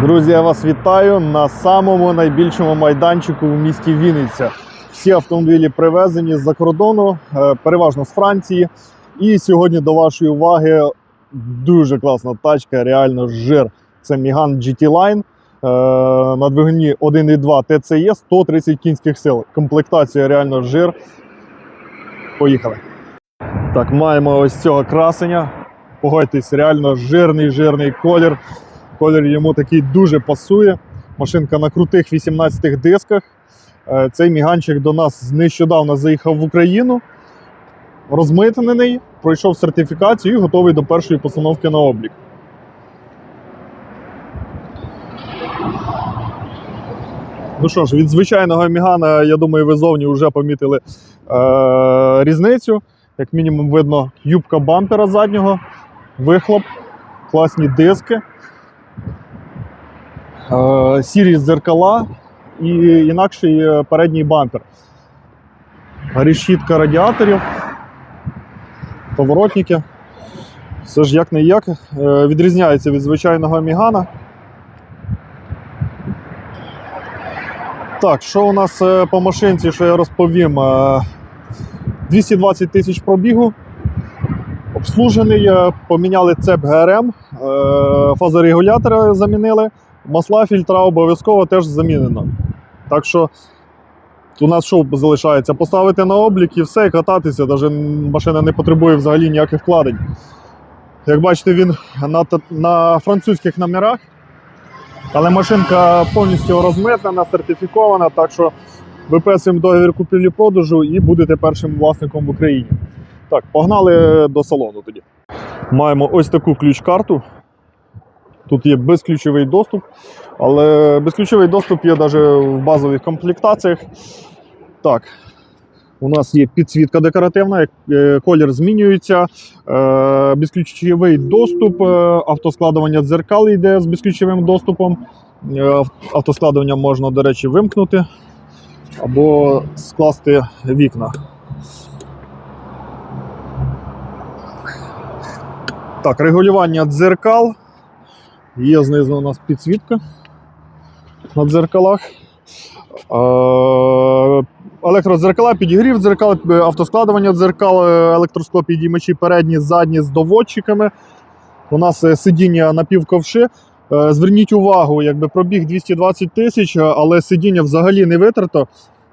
Друзі, я вас вітаю на самому найбільшому майданчику в місті Вінниця. Всі автомобілі привезені з-за кордону, е, переважно з Франції. І сьогодні до вашої уваги дуже класна тачка, реально жир. Це Міган GT Line е, на двигуні 1.2 TCE 130 кінських сил. Комплектація реально жир. Поїхали. Так, маємо ось цього красення. Погодьтесь, реально жирний жирний колір. Колір йому такий дуже пасує. Машинка на крутих 18 дисках. Е, Цей міганчик до нас нещодавно заїхав в Україну, розмитнений, пройшов сертифікацію і готовий до першої постановки на облік. Ну що ж, від звичайного мігана, я думаю, ви зовні вже помітили е- різницю. Як мінімум, видно юбка бампера заднього, вихлоп, класні диски сірі зеркала і інакший е, передній бампер. Решітка радіаторів, поворотники. Все ж як не як е, відрізняється від звичайного мігана. Так, що у нас е, по машинці, що я розповім? Е, 220 тисяч пробігу. Обслужений, е, поміняли цеп ГРМ, е, фазорегулятори замінили. Масла, фільтра обов'язково теж замінено. Так що у нас що залишається? Поставити на облік і все, і кататися. Навіть машина не потребує взагалі ніяких вкладень. Як бачите, він на, на французьких номерах, але машинка повністю розмитнена, сертифікована, так що виписуємо договір купівлі-продажу і будете першим власником в Україні. Так, погнали до салону тоді. Маємо ось таку ключ-карту. Тут є безключовий доступ, але безключовий доступ є навіть в базових комплектаціях. Так, у нас є підсвітка декоративна, е, колір змінюється, е, безключовий доступ, е, автоскладування дзеркал йде з безключовим доступом. Автоскладування можна, до речі, вимкнути або скласти вікна. Так, регулювання дзеркал. Є знизу у нас підсвітка на дзеркалах. Електродзеркала, підігрів дзеркал, автоскладування дзеркал, е, електросклопідіймачі передні, задні з доводчиками. У нас е, сидіння напівковши. Е, Зверніть увагу, якби пробіг 220 тисяч, але сидіння взагалі не витерто.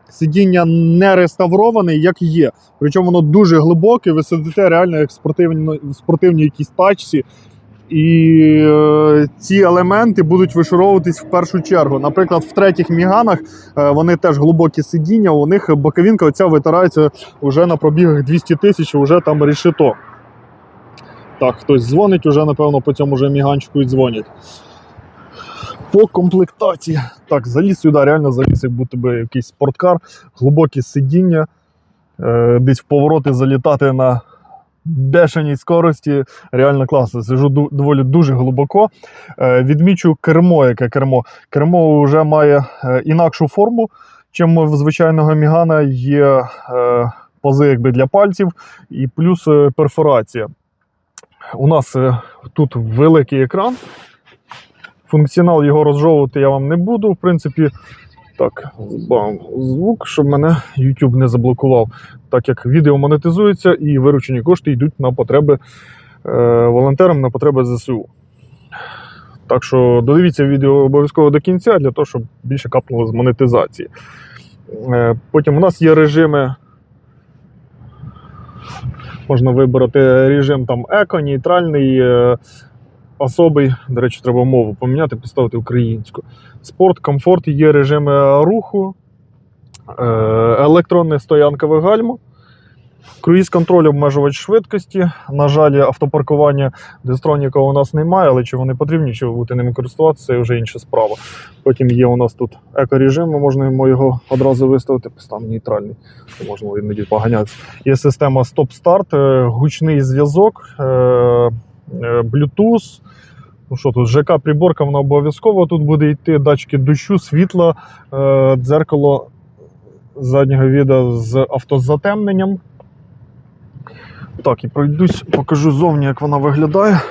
Сидіння не реставроване, як є. Причому воно дуже глибоке, ви сидите реально як в спортивній якійсь тачці. І е, ці елементи будуть вишуровуватись в першу чергу. Наприклад, в третіх міганах е, вони теж глибокі сидіння, у них боковинка оця витирається вже на пробігах 200 тисяч, вже там рішито. Так, хтось дзвонить, уже, напевно, по цьому же міганчику і дзвонять. По комплектації. Так, заліз сюди, реально заліз, як будто би якийсь спорткар, глибокі сидіння, е, десь в повороти залітати на бешеній скорості. Реально класно. Сижу доволі дуже глибоко. Е, відмічу кермо, яке кермо. Кермо вже має е, інакшу форму, чим в звичайного мігана є е, пази якби, для пальців і плюс перфорація. У нас тут великий екран. Функціонал його розжовувати я вам не буду. В принципі, так, збавимо звук, щоб мене YouTube не заблокував, так як відео монетизується і виручені кошти йдуть на потреби е, волонтерам, на потреби ЗСУ. Так що додивіться відео обов'язково до кінця, для того, щоб більше капнуло з монетизації. Е, потім у нас є режими. Можна вибрати режим там еко, нейтральний, е, особий. До речі, треба мову поміняти, поставити українську. Спорт, комфорт, є режими руху, е, електронне стоянкове гальмо, круїз контроль обмежувач швидкості. На жаль, автопаркування дистроніка у нас немає, але чи вони потрібні, чи ви ними користуватися, це вже інша справа. Потім є у нас тут екорежим, ми можемо його одразу виставити, поставимо нейтральний, то можна іноді поганятися. Є система стоп-старт, е, гучний зв'язок, е, Bluetooth. Ну що тут, ЖК приборка вона обов'язково тут буде йти, датчики дощу, світла, е, дзеркало заднього віда з автозатемненням. Так, і пройдусь, покажу зовні, як вона виглядає.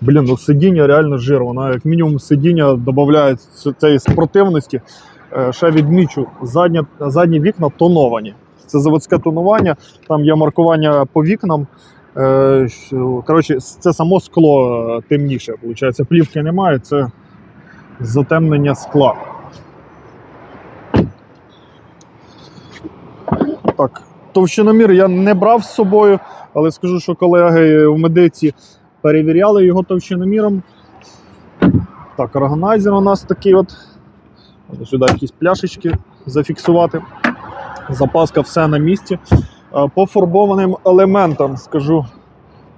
Блін, ну сидіння реально жир. Вона як мінімум сидіння додає цієї спортивності. Е, Ще відмічу, задня, задні вікна тоновані. Це заводське тонування, там є маркування по вікнам. Е, Коротше, це само скло е, темніше. Виходить, плівки немає, це затемнення скла. Так, товщиномір я не брав з собою, але скажу, що колеги в медиці перевіряли його товщиноміром. Так, органайзер у нас такий от. Сюди якісь пляшечки зафіксувати. Запаска все на місці. Е, По фарбованим елементам скажу,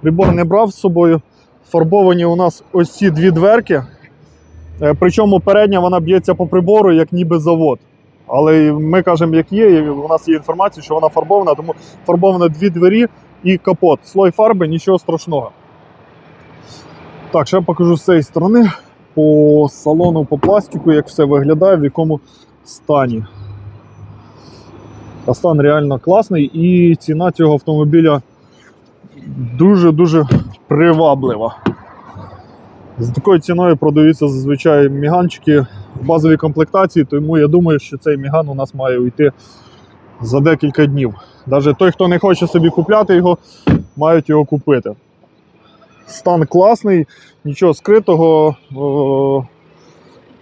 прибор не брав з собою. Фарбовані у нас ось ці дві дверки. Е, Причому передня вона б'ється по прибору, як ніби завод. Але ми кажемо, як є, і у нас є інформація, що вона фарбована, тому фарбовано дві двері і капот. Слой фарби, нічого страшного. Так, ще покажу з цієї сторони по салону, по пластику, як все виглядає, в якому стані. А стан реально класний, і ціна цього автомобіля дуже-дуже приваблива. З такою ціною продаються зазвичай міганчики в базовій комплектації, тому я думаю, що цей міган у нас має уйти за декілька днів. Навіть той, хто не хоче собі купляти його, мають його купити. Стан класний, нічого скритого.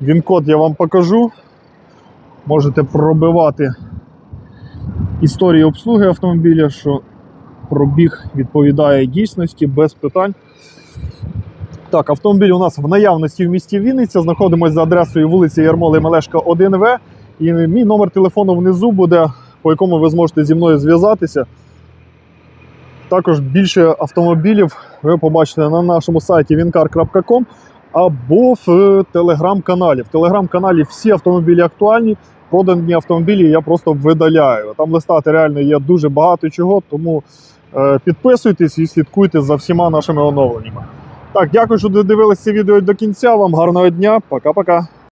Він-код я вам покажу. Можете пробивати історії обслуги автомобіля, що пробіг відповідає дійсності без питань. Так, автомобіль у нас в наявності в місті Вінниця. Знаходимося за адресою вулиці Ярмоли Мелешка 1В. І мій номер телефону внизу буде, по якому ви зможете зі мною зв'язатися. Також більше автомобілів ви побачите на нашому сайті wincar.com або в телеграм-каналі. В телеграм-каналі всі автомобілі актуальні. Продані автомобілі я просто видаляю. Там листати реально є дуже багато чого, тому е, підписуйтесь і слідкуйте за всіма нашими оновленнями. Так, дякую, що додивилися це відео до кінця. Вам гарного дня. Пока-пока.